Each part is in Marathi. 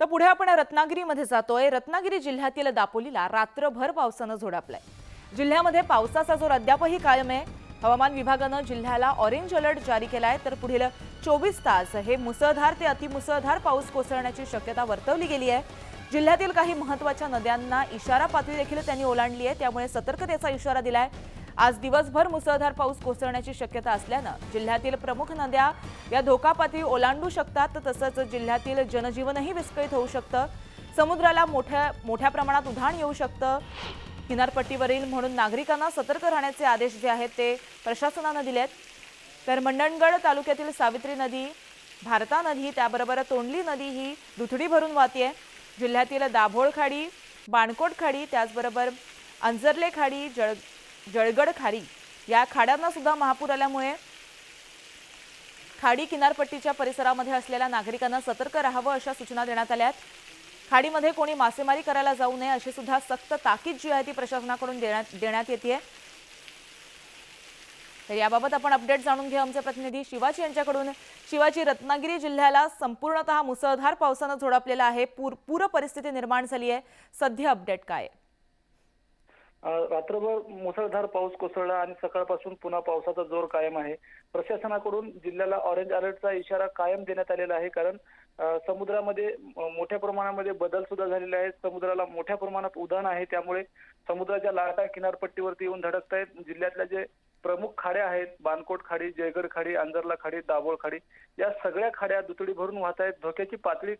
तर पुढे आपण रत्नागिरीमध्ये जातोय. रत्नागिरी जिल्ह्यातील दापोलीला रात्रभर पावसानं झोडापलाय. जिल्ह्यामध्ये पावसाचा जोर अद्यापही कायम आहे. हवामान विभागानं जिल्ह्याला ऑरेंज अलर्ट जारी केलाय. तर पुढील चोवीस तास हे मुसळधार ते अतिमुसळधार पाऊस कोसळण्याची शक्यता वर्तवली गेली आहे. जिल्ह्यातील काही महत्त्वाच्या नद्यांना इशारा पातळी देखील त्यांनी ओलांडली आहे. त्यामुळे सतर्कतेचा इशारा दिलाय. आज दिवसभर मुसळधार पाऊस कोसळण्याची शक्यता असल्यानं जिल्ह्यातील प्रमुख नद्या या धोका पातळी ओलांडू शकतात तसंच जिल्ह्यातील जनजीवनही विस्कळीत होऊ शकतं. समुद्राला मोठ्या मोठ्या प्रमाणात उधाण येऊ शकतं. किनारपट्टीवरील म्हणून नागरिकांना सतर्क राहण्याचे आदेश जे आहेत ते प्रशासनानं दिलेत. तर मंडणगड तालुक्यातील सावित्री नदी भारता नदी त्याबरोबर तोंडली नदी ही दुथडी भरून वाहते जिल्ह्यातील दाभोळ खाडी बाणकोट खाडी त्याचबरोबर अंजर्ले खाडी जळ जळगड खाडी या खाड्यांना सुद्धा महापूर आल्यामुळे खाडी किनारपट्टीच्या परिसरामध्ये असलेल्या नागरिकांना सतर्क राहावं अशा सूचना देण्यात आल्या आहेत खाडीमध्ये कोणी मासेमारी करायला जाऊ नये अशी सुद्धा सक्त ताकीद जी आहे ती प्रशासनाकडून देण्यात देण्यात येते तर याबाबत आपण अपडेट जाणून घेऊ आमचे प्रतिनिधी शिवाजी यांच्याकडून. शिवाजी रत्नागिरी जिल्ह्याला संपूर्णतः मुसळधार पावसानं झोडपलेला आहे. पूर पूर परिस्थिती निर्माण झाली आहे सध्या अपडेट काय? आहे? रात्रभर मुसळधार पाऊस कोसळला आणि सकाळपासून पुन्हा पावसाचा जोर कायम आहे. प्रशासनाकडून जिल्ह्याला ऑरेंज अलर्टचा इशारा कायम देण्यात आलेला आहे कारण समुद्रामध्ये मोठ्या प्रमाणामध्ये बदल सुद्धा झालेले आहेत. समुद्राला मोठ्या प्रमाणात उधाण आहे. त्यामुळे समुद्राच्या लाटा किनारपट्टीवरती येऊन धडकत आहेत जिल्ह्यातल्या जे प्रमुख खाड्या आहेत बानकोट खाडी जयगड खाडी अंजरला खाडी दाभोळ खाडी या सगळ्या खाड्या दुतडी भरून वाहत आहेत धोक्याची पातळी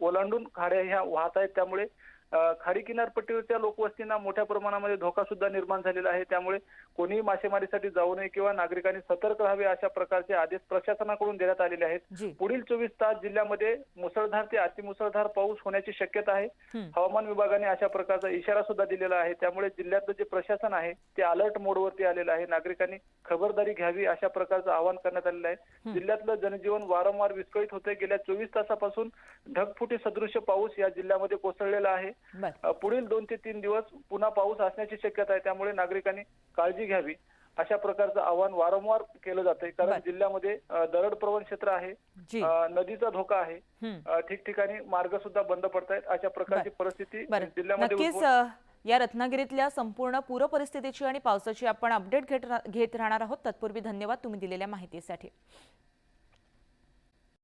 ओलांडून खाड्या ह्या वाहत आहेत त्यामुळे खाडी किनारपट्टीवरच्या लोकवस्तींना मोठ्या प्रमाणामध्ये धोका सुद्धा निर्माण झालेला आहे. त्यामुळे कोणीही मासेमारीसाठी जाऊ नये किंवा नागरिकांनी सतर्क राहावे अशा प्रकारचे आदेश प्रशासनाकडून देण्यात आलेले आहेत. पुढील चोवीस तास जिल्ह्यामध्ये मुसळधार ते अतिमुसळधार पाऊस होण्याची शक्यता आहे. हवामान विभागाने अशा प्रकारचा इशारा सुद्धा दिलेला आहे. त्यामुळे जिल्ह्यातलं जे प्रशासन आहे ते अलर्ट मोडवरती आलेलं आहे. नागरिकांनी खबरदारी घ्यावी अशा प्रकारचं आवाहन करण्यात आलेलं आहे. जिल्ह्यातलं जनजीवन वारंवार विस्कळीत होते गेल्या चोवीस तासापासून ढगफुटी सदृश्य पाऊस या जिल्ह्यामध्ये कोसळलेला आहे. पुढील दोन ते तीन दिवस पुन्हा पाऊस असण्याची शक्यता आहे. त्यामुळे नागरिकांनी काळजी घ्यावी. अशा प्रकारचं आवाहन वारंवार केलं जातंय. कारण बर. जिल्ह्यामध्ये दरड प्रवण क्षेत्र आहे. नदीचा धोका आहे. ठिकठिकाणी मार्ग सुद्धा बंद पडतायत. अशा प्रकारची परिस्थिती जिल्ह्यामध्ये या रत्नागिरीतल्या संपूर्ण पूर परिस्थितीची आणि पावसाची आपण अपडेट घेत घेत राहणार आहोत. तत्पूर्वी धन्यवाद तुम्ही दिलेल्या माहितीसाठी.